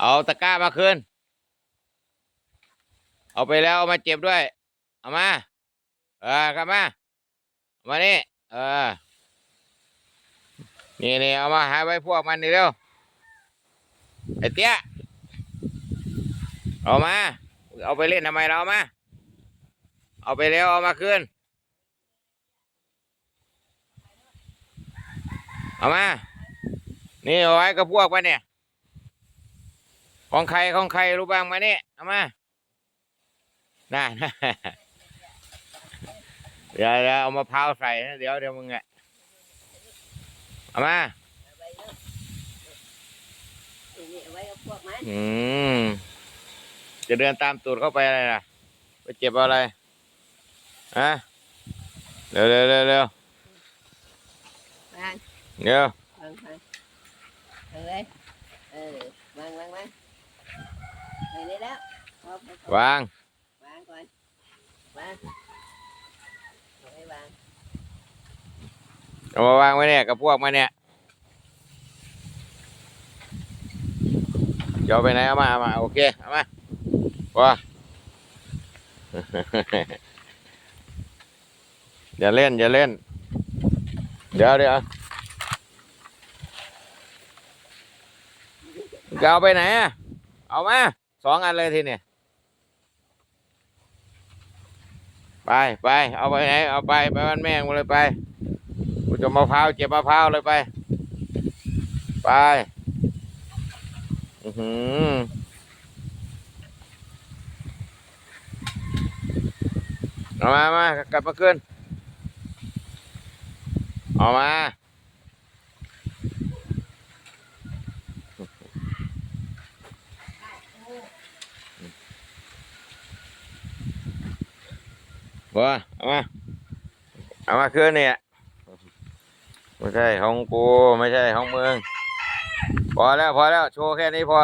เอาตะกร้ามาคืน เอาไปแล้วเอามาเจ็บด้วย เอามา เออครับมาเอามานี่ เออ นี่นี่เอามาหาไว้พวกมันนี่เร็ว ไอ้เตี้ย เอามา เอาไปเล่นทำไมเราเอามา เอาไปแล้วเอามาคืน เอามา นี่เอาไว้กับพวกมันเนี่ย ของใครของใครรู้บ้างมาเนี่ยเอามาน่าเดี๋ยวเดี๋ยวเอามะพร้าวใส่นะเดี๋ยวเดี๋ยวมึงอะเอามานี่เอาไว้กับพวกมันอืมจะเดินตามตูดเข้าไปอะไรล่ะไปเจ็บอะไรฮะเร็วเร็วเร็วเร็ววางเร็ววางวางเอาเลยเออวางวางวาง ไปนี่แล้วเอาไปก่อนวาง วางก่อนวางเอาไว้วางเอามาวางไว้เนี่ยกับพวกมาเนี่ยจะเอาไปไหนเอามาเอามาโอเคเอามาว้า อย่าเล่นอย่าเล่น เดี๋ยวเดี๋ยวจะเอาไปไหนอะเอามา สองอันเลยทีเนี่ยไปไปเอาไปไหนเอาไปไปบ้านแม่งมาเลยไปกูจะมะพร้าวเก็บมะพร้าวเลยไป ไปอือหือเอามามากลับมาขึ้น เอามา บัวเอามา เอามาคืนเนี่ยไม่ใช่ของกูไม่ใช่ของมึง พอแล้วพอแล้วโชว์แค่นี้พอ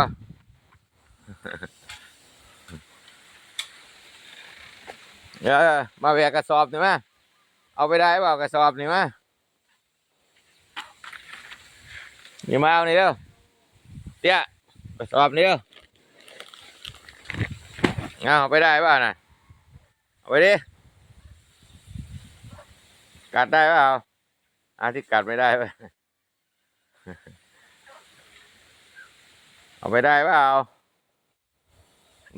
เดี๋ยวมาแบกกระสอบหน่อยมาเอาไปได้เปล่ากระสอบนี่มานี่มาเอานี่เร็วเตี้ยกระสอบนี่เร็วเอาไปได้เปล่าน่ะเอาไปดิ กัดได้เปล่าอาที่กัดไม่ได้เปล่าเอาไปได้เปล่า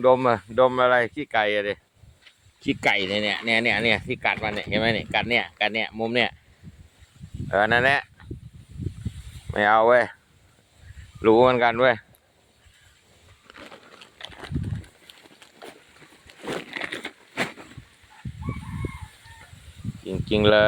ดมอะดมอะไรขี้ไก่อะดิขี้ไก่เนี่ยเนี่ยเนี่ยเนี่ยเนี่ยที่กัดมันเนี่ยเห็นไหมเนี่ยกัดเนี่ยกัดเนี่ยมุมเนี่ยเออนั่นแหละไม่เอาเว้ยรู้เหมือนกันเว้ยจริงๆเลย